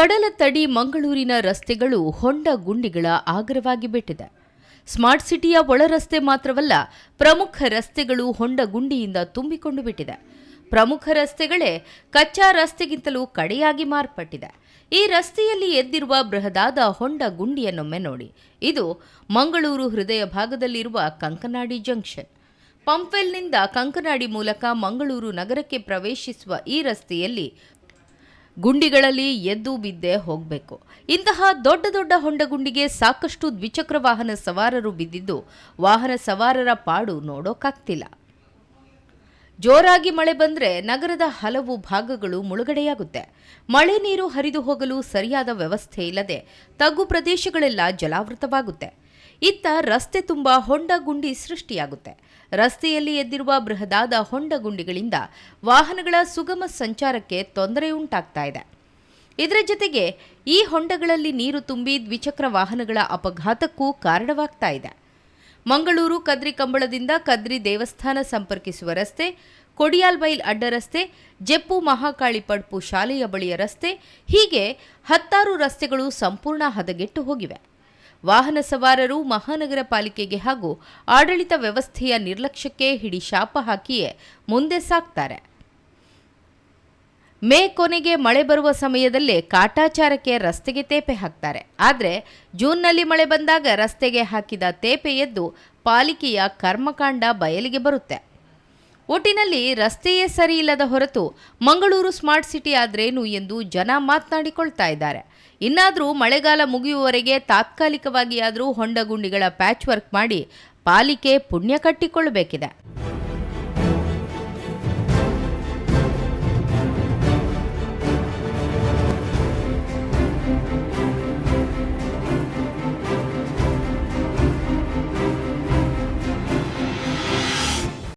ಕಡಲ ತಡಿ ಮಂಗಳೂರಿನ ರಸ್ತೆಗಳು ಹೊಂಡ ಗುಂಡಿಗಳ ಆಗರವಾಗಿ ಬಿಟ್ಟಿದೆ. ಸ್ಮಾರ್ಟ್ ಸಿಟಿಯ ಒಳ ರಸ್ತೆ ಮಾತ್ರವಲ್ಲ, ಪ್ರಮುಖ ರಸ್ತೆಗಳು ಹೊಂಡ ಗುಂಡಿಯಿಂದ ತುಂಬಿಕೊಂಡು ಬಿಟ್ಟಿದೆ. ಪ್ರಮುಖ ರಸ್ತೆಗಳೇ ಕಚ್ಚಾ ರಸ್ತೆಗಿಂತಲೂ ಕಡೆಯಾಗಿ ಮಾರ್ಪಟ್ಟಿದೆ. ಈ ರಸ್ತೆಯಲ್ಲಿ ಎದ್ದಿರುವ ಬೃಹದಾದ ಹೊಂಡ ಗುಂಡಿಯನ್ನೊಮ್ಮೆ ನೋಡಿ. ಇದು ಮಂಗಳೂರು ಹೃದಯ ಭಾಗದಲ್ಲಿರುವ ಕಂಕನಾಡಿ ಜಂಕ್ಷನ್. ಪಂಪ್ವೆಲ್ನಿಂದ ಕಂಕನಾಡಿ ಮೂಲಕ ಮಂಗಳೂರು ನಗರಕ್ಕೆ ಪ್ರವೇಶಿಸುವ ಈ ರಸ್ತೆಯಲ್ಲಿ ಗುಂಡಿಗಳಲ್ಲಿ ಎದ್ದು ಬಿದ್ದೇ ಹೋಗಬೇಕು. ಇಂತಹ ದೊಡ್ಡ ದೊಡ್ಡ ಹೊಂಡಗುಂಡಿಗೆ ಸಾಕಷ್ಟು ದ್ವಿಚಕ್ರ ವಾಹನ ಸವಾರರು ಬಿದ್ದಿದ್ದು ವಾಹನ ಸವಾರರ ಪಾಡು ನೋಡೋಕ್ಕಾಗ್ತಿಲ್ಲ ಜೋರಾಗಿ ಮಳೆ ಬಂದರೆ ನಗರದ ಹಲವು ಭಾಗಗಳು ಮುಳುಗಡೆಯಾಗುತ್ತೆ. ಮಳೆ ನೀರು ಹರಿದು ಹೋಗಲು ಸರಿಯಾದ ವ್ಯವಸ್ಥೆ ಇಲ್ಲದೆ ತಗ್ಗು ಪ್ರದೇಶಗಳೆಲ್ಲ ಜಲಾವೃತವಾಗುತ್ತೆ. ಇತ್ತ ರಸ್ತೆ ತುಂಬ ಹೊಂಡ ಗುಂಡಿ ಸೃಷ್ಟಿಯಾಗುತ್ತೆ. ರಸ್ತೆಯಲ್ಲಿ ಎದ್ದಿರುವ ಬೃಹದಾದ ಹೊಂಡ ಗುಂಡಿಗಳಿಂದ ವಾಹನಗಳ ಸುಗಮ ಸಂಚಾರಕ್ಕೆ ತೊಂದರೆ ಉಂಟಾಗ್ತಾ ಇದೆ. ಇದರ ಜೊತೆಗೆ ಈ ಹೊಂಡಗಳಲ್ಲಿ ನೀರು ತುಂಬಿ ದ್ವಿಚಕ್ರ ವಾಹನಗಳ ಅಪಘಾತಕ್ಕೂ ಕಾರಣವಾಗ್ತಾ ಇದೆ. ಮಂಗಳೂರು ಕದ್ರಿ ಕಂಬಳದಿಂದ ಕದ್ರಿ ದೇವಸ್ಥಾನ ಸಂಪರ್ಕಿಸುವ ರಸ್ತೆ ಕೊಡಿಯಾಲ್ಬೈಲ್ ಅಡ್ಡ ರಸ್ತೆ, ಜೆಪ್ಪು ಮಹಾಕಾಳಿ ಪಡ್ಪು ಶಾಲೆಯ ಬಳಿಯ ರಸ್ತೆ ಹೀಗೆ ಹತ್ತಾರು ರಸ್ತೆಗಳು ಸಂಪೂರ್ಣ ಹದಗೆಟ್ಟು ಹೋಗಿವೆ. ವಾಹನ ಸವಾರರು ಮಹಾನಗರ ಪಾಲಿಕೆಗೆ ಹಾಗೂ ಆಡಳಿತ ವ್ಯವಸ್ಥೆಯ ನಿರ್ಲಕ್ಷ್ಯಕ್ಕೆ ಹಿಡಿ ಶಾಪ ಹಾಕಿಯೇ ಮುಂದೆ ಸಾಕ್ತಾರೆ. ಮೇ ಕೊನೆಗೆ ಮಳೆ ಬರುವ ಸಮಯದಲ್ಲೇ ಕಾಟಾಚಾರಕ್ಕೆ ರಸ್ತೆಗೆ ತೇಪೆ ಹಾಕ್ತಾರೆ. ಆದರೆ ಜೂನ್ನಲ್ಲಿ ಮಳೆ ಬಂದಾಗ ರಸ್ತೆಗೆ ಹಾಕಿದ ತೇಪೆ ಎದ್ದು ಪಾಲಿಕೆಯ ಕರ್ಮಕಾಂಡ ಬಯಲಿಗೆ ಬರುತ್ತೆ. ಒಟ್ಟಿನಲ್ಲಿ ರಸ್ತೆಯೇ ಸರಿ ಇಲ್ಲದ ಹೊರತು ಮಂಗಳೂರು ಸ್ಮಾರ್ಟ್ ಸಿಟಿ ಆದ್ರೇನು ಎಂದು ಜನ ಮಾತನಾಡಿಕೊಳ್ತಾ ಇದ್ದಾರೆ. ಇನ್ನಾದರೂ ಮಳೆಗಾಲ ಮುಗಿಯುವವರೆಗೆ ತಾತ್ಕಾಲಿಕವಾಗಿಯಾದರೂ ಹೊಂಡಗುಂಡಿಗಳ ಪ್ಯಾಚ್ ವರ್ಕ್ ಮಾಡಿ ಪಾಲಿಕೆ ಪುಣ್ಯ ಕಟ್ಟಿಕೊಳ್ಳಬೇಕಿದೆ.